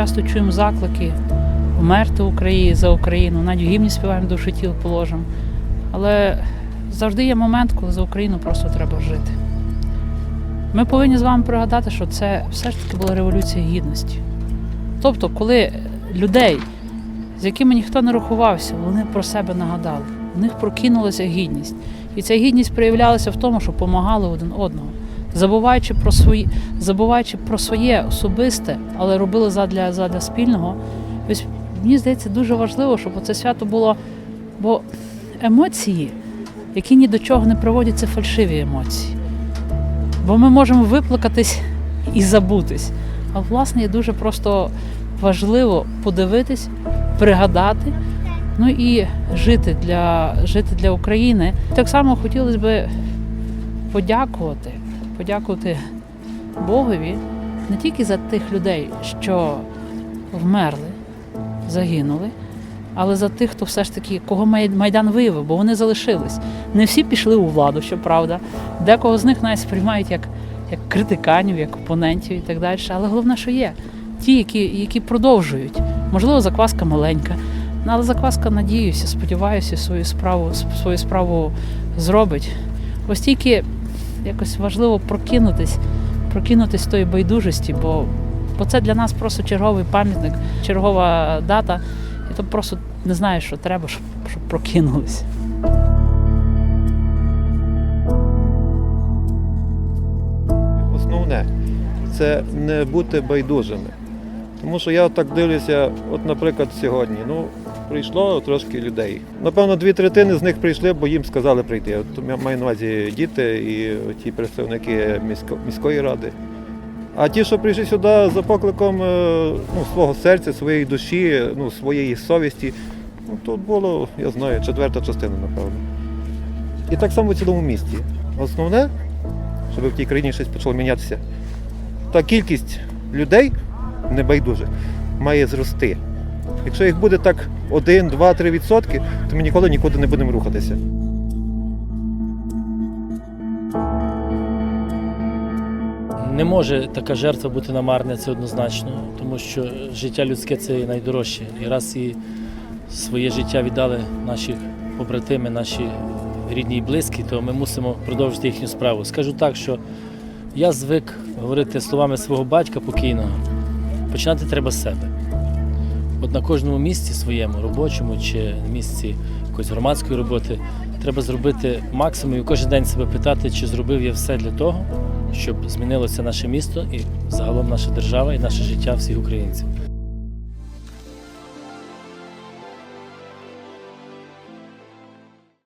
часто чуємо заклики вмерти Україні за Україну, навіть в гімні співаємо душу тіл положимо. Але завжди є момент, коли за Україну просто треба жити. Ми повинні з вами пригадати, що це все ж таки була революція гідності. Тобто, коли людей, з якими ніхто не рахувався, вони про себе нагадали. В них прокинулася гідність. І ця гідність проявлялася в тому, що допомагали один одного, забуваючи про свої, забуваючи про своє особисте, але робили задля, задля спільного. Ось мені здається, дуже важливо, щоб це свято було, бо емоції, які ні до чого не приводять, це фальшиві емоції. Бо ми можемо виплакатись і забутись. А власне дуже просто важливо подивитись, пригадати, ну і жити для, жити для України. Так само хотілося б подякувати, подякувати Богові не тільки за тих людей, що вмерли, загинули, але за тих, хто все ж таки, кого Майдан виявив, бо вони залишились. Не всі пішли у владу, щоправда. Декого з них навіть сприймають як, як критиканів, як опонентів і так далі. Але головне, що є ті, які, які продовжують. Можливо, закваска маленька, але закваска, надіюся, сподіваюся, свою справу, свою справу зробить. Ось тільки якось важливо прокинутись, прокинутись тої байдужості, бо, бо це для нас просто черговий пам'ятник, чергова дата. І то просто не знаю, що треба, щоб, щоб прокинулись. Основне це не бути байдужими. Тому що я так дивлюся, от, наприклад, сьогодні. Ну, прийшло трошки людей. Напевно, дві третини з них прийшли, бо їм сказали прийти. От маю на увазі діти і ті представники місько- міської ради. А ті, що прийшли сюди за покликом е, ну, свого серця, своєї душі, ну, своєї совісті, ну, тут було, я знаю, четверта частина, напевно. І так само в цілому місті. Основне, щоб в тій країні щось почало мінятися, та кількість людей небайдужих має зрости. Якщо їх буде так 1, 2, 3 відсотки, то ми ніколи нікуди не будемо рухатися. Не може така жертва бути намарна, це однозначно, тому що життя людське це найдорожче. І раз і своє життя віддали наші побратими, наші рідні і близькі, то ми мусимо продовжити їхню справу. Скажу так, що я звик говорити словами свого батька покійного. Починати треба з себе. От на кожному місці своєму, робочому чи місці якоїсь громадської роботи, треба зробити максимум і кожен день себе питати, чи зробив я все для того, щоб змінилося наше місто і загалом наша держава і наше життя всіх українців.